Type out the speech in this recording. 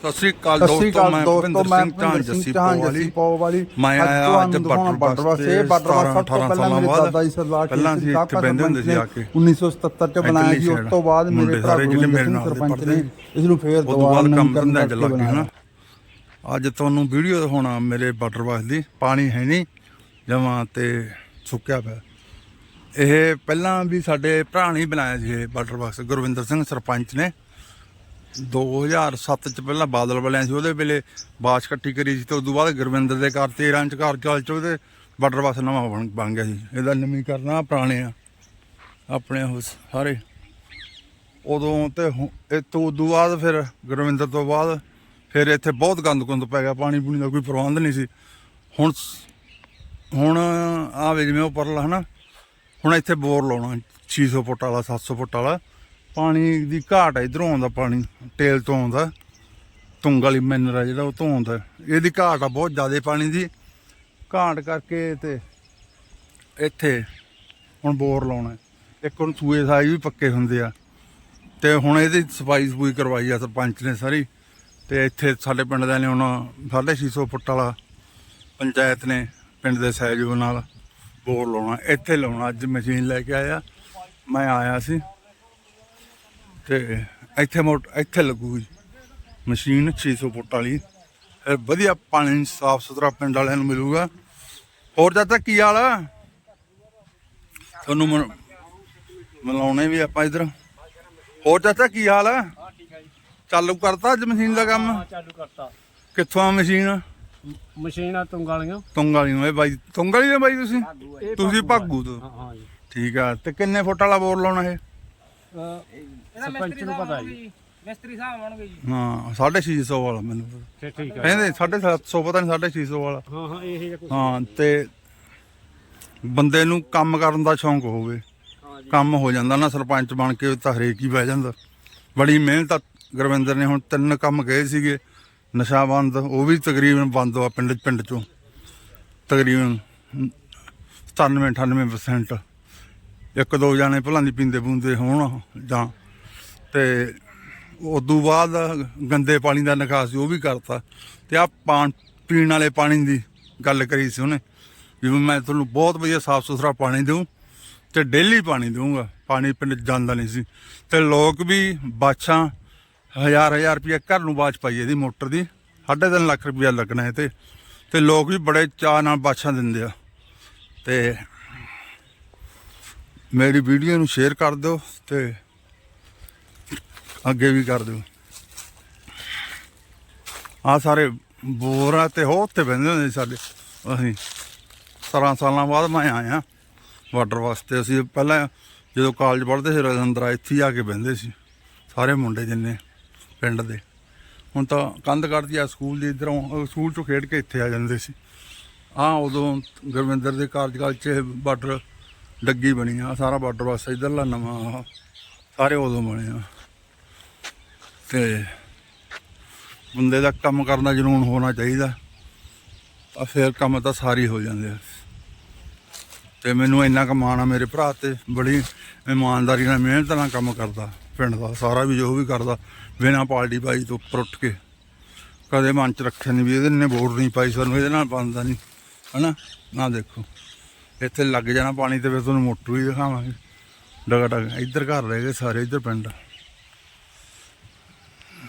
ਸਤਿ ਸ੍ਰੀ ਅਕਾਲ ਦੋਸਤੋ ਮੈਂ ਮੈਂ ਸਿੰਘ ਢਾਂਡ ਜੱਸੀ ਢਾਂਡ ਪੋ ਜੱਸੀ ਪੋ ਵਾਲੀ ਮੈਂ ਅੱਜ ਆਇਆ ਅੱਜ ਬਾਰਡਰ ਬਾਰਡਰ ਵਾਸਤੇ ਬਾਰਡਰ ਸਭ ਤੋਂ 18 ਪਹਿਲਾਂ ਮੇਰੇ ਦਾਦਾ ਜੀ ਸਰਦਾਰ ਪਹਿਲਾਂ ਅਸੀਂ ਇੱਥੇ ਬਹਿੰਦੇ ਹੁੰਦੇ ਸੀ ਆ ਕੇ। 1977 ਚ ਬਣਾਇਆ ਸੀ ਉਸ ਤੋਂ ਬਾਅਦ ਮੇਰੇ ਭਰਾ ਜਿਹੜੇ ਮੇਰੇ ਨਾਲ ਸਰਪੰਚ ਨੇ ਇਸ ਨੂੰ ਫੇਰ ਦੁਬਾਰਾ ਕੰਮ ਨਵੀਕਰਨ ਧੰਦਾ ਚ ਕਰਕੇ ਲੱਗ ਗਏ ਬਣਾਇਆ। ਹਨਾ। ਅੱਜ ਤੁਹਾਨੂੰ ਵੀਡੀਓ ਦਿਖਾਉਣਾ ਮੇਰੇ ਬਾਰਡਰ ਬਾਕਸ ਦੀ ਪਾਣੀ ਹੈ ਨਹੀਂ ਜਮਾਂ ਤੇ ਸੁੱਕਿਆ ਪਿਆ। ਇਹ ਪਹਿਲਾਂ ਵੀ ਸਾਡੇ ਭਰਾ ਨੇ ਬਣਾਇਆ ਸੀ ਬਾਰਡਰ ਬਾਕਸ ਗੁਰਵਿੰਦਰ ਸਿੰਘ ਸਰਪੰਚ ਨੇ। 2007 ਚ ਪਹਿਲਾਂ ਬਾਦਲ ਵਾਲਿਆਂ ਸੀ, ਉਹਦੇ ਵੇਲੇ ਬਾਸ਼ ਇਕੱਠੀ ਕਰੀ ਸੀ ਤੇ ਉਸ ਤੋਂ ਬਾਅਦ ਗੁਰਵਿੰਦਰ ਦੇ ਘਰ 13 ਚ ਘਰ ਚੱਲ ਚ ਉਹਦੇ ਬਾਰਡਰ ਬਾਕਸ ਨਵਾਂ ਬਣ ਬਣ ਗਿਆ ਸੀ। ਇਹਦਾ ਨਵੀਂ ਕਰਨਾ, ਪੁਰਾਣੇ ਆ, ਆਪਣੇ ਉਹ ਸਾਰੇ। ਉਦੋਂ ਤੇ ਹੁ- ਇਹ ਤੋਂ ਉਦੋਂ ਬਾਅਦ ਫਿਰ ਗੁਰਵਿੰਦਰ ਤੋਂ ਬਾਅਦ ਫਿਰ ਇੱਥੇ ਬਹੁਤ ਗੰਦ ਗੁੰਦ ਪੈ ਗਿਆ ਪਾਣੀ ਪੂਣੀ ਦਾ ਕੋਈ ਪ੍ਰਬੰਧ ਨਹੀਂ ਸੀ। ਹੁਣ ਹੁਣ ਆ ਵੇ ਜਿਵੇਂ ਉਹ ਪਰਲਾ ਹਨਾ, ਹੁਣ ਇੱਥੇ ਬੋਰ ਲਾਉਣਾ 600 ਫੁੱਟ ਵਾਲਾ 700 ਫੁੱਟ ਵਾਲਾ। ਪਾਣੀ ਦੀ ਘਾਟ ਹੈ ਇਧਰੋਂ ਆਉਂਦਾ ਪਾਣੀ, ਟੇਲ ਤੋਂ ਆਉਂਦਾ। ਤੁੰਗ ਵਾਲੀ ਮਿਨਰ ਆ ਜਿਹੜਾ, ਉਹ ਤੋਂ ਆਉਂਦਾ। ਇਹਦੀ ਘਾਟ ਆ ਬਹੁਤ ਜ਼ਿਆਦਾ ਪਾਣੀ ਦੀ। ਘਾਟ ਕਰਕੇ ਤੇ ਇੱਥੇ ਹੁਣ ਬੋਰ ਲਾਉਣਾ। ਇੱਕ ਹੁਣ ਸੂਏ ਸਾਈ ਵੀ ਪੱਕੇ ਹੁੰਦੇ ਆ। ਤੇ ਹੁਣ ਇਹਦੀ ਸਫ਼ਾਈ ਸਫੂਈ ਕਰਵਾਈ ਆ ਸਰਪੰਚ ਨੇ ਸਾਰੀ। ਤੇ ਇੱਥੇ ਸਾਡੇ ਪਿੰਡ ਦੇ ਨੇ ਹੁਣ 650 ਫੁੱਟ ਵਾਲਾ ਪੰਚਾਇਤ ਨੇ ਪਿੰਡ ਦੇ ਸਹਿਯੋਗ ਨਾਲ ਬੋਰ ਲਾਉਣਾ। ਇੱਥੇ ਲਾਉਣਾ, ਅੱਜ ਮਸ਼ੀਨ ਲੈ ਕੇ ਆਇਆ। ਮੈਂ ਆਇਆ ਸੀ। ਤੇ ਇੱਥੇ ਮੋਟ ਇੱਥੇ ਲੱਗੂਗੀ ਮਸ਼ੀਨ 600 ਫੁੱਟ ਵਾਲੀ। ਵਧੀਆ ਪਾਣੀ ਸਾਫ਼ ਸੁਥਰਾ ਪਿੰਡ ਵਾਲਿਆਂ ਨੂੰ ਮਿਲੂਗਾ। ਹੋਰ ਚਾਚਾ ਕੀ ਹਾਲ ਆ? ਤੁਹਾਨੂੰ ਮਿਲ- ਮਿਲਾਉਣੇ ਵੀ ਆਪਾਂ ਇਧਰ। ਹੋਰ ਚਾਚਾ ਕੀ ਹਾਲ ਆ? ਚਾਲੂ ਕਰਤਾ ਅੱਜ ਮਸ਼ੀਨ ਦਾ ਕੰਮ? ਹਾਂ ਚਾਲੂ ਕਰਤਾ। ਕਿੱਥੋਂ ਆ ਮਸ਼ੀਨ? ਮਸ਼ੀਨਾਂ ਤੁੰਗ ਵਾਲੀਆਂ ਤੁੰਗ ਵਾਲੀ ਨੂੰ ਇਹ ਬਾਈ ਤੁੰਗ ਵਾਲੀ ਦੇ ਬਾਈ ਤੁਸੀਂ? ਤੁਸੀਂ ਭਾਗੂ ਤੋਂ? ਹਾਂ ਹਾਂ ਜੀ। ਠੀਕ ਆ ਤੇ ਕਿੰਨੇ ਫੁੱਟ ਵਾਲਾ ਬੋਰ ਲਾਉਣਾ ਇਹ? ਸਰਪੰਚ ਨੂੰ ਪਤਾ ਜੀ। ਮਿਸਤਰੀ ਸਾਹਿਬ ਆਉਣਗੇ ਜੀ। ਹਾਂ 650 ਵਾਲਾ ਮੈਨੂੰ ਪਤਾ। ਫਿਰ ਠੀਕ ਹੈ ਕਹਿੰਦੇ 750 ਪਤਾ ਨਹੀਂ 650 ਵਾਲਾ। ਹਾਂ ਹਾਂ ਇਹ ਜਿਹਾ ਕੁਝ ਹਾਂ ਤੇ ਬੰਦੇ ਨੂੰ ਕੰਮ ਕਰਨ ਦਾ ਸ਼ੌਂਕ ਹੋਵੇ। ਹਾਂ ਜੀ। ਕੰਮ ਹੋ ਜਾਂਦਾ ਨਾ ਸਰਪੰਚ ਬਣ ਕੇ ਤਾਂ ਹਰੇਕ ਹੀ ਬਹਿ ਜਾਂਦਾ। ਬੜੀ ਮਿਹਨਤ ਆ। ਗੁਰਵਿੰਦਰ ਨੇ ਹੁਣ ਤਿੰਨ ਕੰਮ ਗਏ ਸੀਗੇ। ਨਸ਼ਾ ਬੰਦ ਉਹ ਵੀ ਤਕਰੀਬਨ ਬੰਦ ਆ ਪਿੰਡ ਪਿੰਡ ਚੋਂ। ਤਕਰੀਬਨ 97 98% ਇੱਕ ਦੋ ਜਾਣੇ ਭਲਾਂ ਦੀ ਪੀਂਦੇ ਪੂੰਦੇ ਹੋਣ ਜਾਂ ਤੇ ਉਦੋਂ ਬਾਅਦ ਗੰਦੇ ਪਾਣੀ ਦਾ ਨਿਕਾਸ ਉਹ ਵੀ ਕਰਤਾ ਤੇ ਆ ਪਾਣ ਪੀਣ ਵਾਲੇ ਪਾਣੀ ਦੀ ਗੱਲ ਕਰੀ ਸੀ ਉਹਨੇ ਵੀ ਮੈਂ ਤੁਹਾਨੂੰ ਬਹੁਤ ਵਧੀਆ ਸਾਫ਼ ਸੁਥਰਾ ਪਾਣੀ ਦੇਵਾਂ ਤੇ ਡੇਲੀ ਪਾਣੀ ਦੇਵਾਂਗਾ ਪਾਣੀ ਪਿੰਡ ਜਾਂਦਾ ਨਹੀਂ ਸੀ ਤੇ ਲੋਕ ਵੀ ਬਾਛਾਂ ਹਜ਼ਾਰ ਹਜ਼ਾਰ ਰੁਪਏ ਘਰ ਨੂੰ ਬਾਛ ਪਾਈ ਇਹਦੀ ਮੋਟਰ ਦੀ, ਸਾਢੇ ਤਿੰਨ ਲੱਖ ਰੁਪਇਆ ਲੱਗਣਾ ਹੈ ਤੇ ਤੇ ਲੋਕ ਵੀ ਬੜੇ ਚਾਅ ਨਾਲ ਬਾਛਾਂ ਦਿੰਦੇ ਆ ਤੇ ਮੇਰੀ ਵੀਡੀਓ ਨੂੰ ਸ਼ੇਅਰ ਕਰ ਦਿਓ ਤੇ ਅੱਗੇ ਵੀ ਕਰ ਦਿਓ। ਆ ਸਾਰੇ ਬੋਰਾ ਤੇ ਹੋ ਉੱਤੇ ਬੰਦੇ ਹੁੰਦੇ ਸੀ ਸਾਡੇ। ਅਸੀਂ 17 ਸਾਲਾਂ ਬਾਅਦ ਮੈਂ ਆਇਆ ਵਾਟਰ ਵਾਸਤੇ। ਅਸੀਂ ਪਹਿਲਾਂ ਜਦੋਂ ਕਾਲਜ ਪੜ੍ਹਦੇ ਸੀ ਰਜਿੰਦਰਾ ਇੱਥੇ ਆ ਕੇ ਬਹਿੰਦੇ ਸੀ, ਸਾਰੇ ਮੁੰਡੇ ਜਿੰਨੇ ਪਿੰਡ ਦੇ। ਹੁਣ ਤਾਂ ਕੰਧ ਕੱਢਦੀ ਆ, ਸਕੂਲ ਦੀ ਇਧਰੋਂ ਸਕੂਲ ਚੋਂ ਖੇਡ ਕੇ ਇੱਥੇ ਆ ਜਾਂਦੇ ਸੀ। ਆ ਉਦੋਂ ਗੁਰਵਿੰਦਰ ਦੇ ਕਾਰਜਕਾਲ 'ਚ ਬਾਰਡਰ ਡੱਗੀ ਬਣੀ ਆ, ਸਾਰਾ ਬਾਰਡਰ ਵਾਸਤੇ ਇਧਰਲਾ ਨਵਾਂ ਆਹ ਸਾਰੇ ਉਦੋਂ ਬਣੇ ਆ। ਤੇ ਬੰਦੇ ਦਾ ਕੰਮ ਕਰਨ ਦਾ ਜਨੂਨ ਹੋਣਾ ਚਾਹੀਦਾ, ਤਾਂ ਫਿਰ ਕੰਮ ਤਾਂ ਸਾਰੇ ਹੋ ਜਾਂਦੇ ਆ। ਤੇ ਮੈਨੂੰ ਇੰਨਾ ਕੁ ਮੇਰੇ ਭਰਾ ਤੇ, ਬੜੀ ਇਮਾਨਦਾਰੀ ਨਾਲ ਮਿਹਨਤ ਨਾਲ ਕੰਮ ਕਰਦਾ, ਪਿੰਡ ਦਾ ਸਾਰਾ ਵੀ ਜੋ ਵੀ ਕਰਦਾ, ਬਿਨਾਂ ਪਾਲਟੀ ਬਾਈ ਤੋਂ ਉੱਪਰ ਉੱਠ ਕੇ। ਕਦੇ ਮਨ ਚ ਰੱਖਿਆ ਨਹੀਂ ਵੀ ਇਹਦੇ ਨੇ ਵੋਟ ਨਹੀਂ ਪਾਈ, ਸਾਨੂੰ ਇਹਦੇ ਨਾਲ ਬਣਦਾ ਨਹੀਂ ਹਨਾ? ਨਾ ਦੇਖੋ। ਇੱਥੇ ਲੱਗ ਜਾਣਾ ਪਾਣੀ ਤੇ ਫਿਰ ਤੁਹਾਨੂੰ ਮੋਟਰ ਵੀ ਦਿਖਾਵਾਂਗੇ। ਡਗਾ ਡਗਾ ਇੱਧਰ ਘਰ ਰਹਿ ਗਏ ਸਾਰੇ, ਇੱਧਰ ਪਿੰਡ।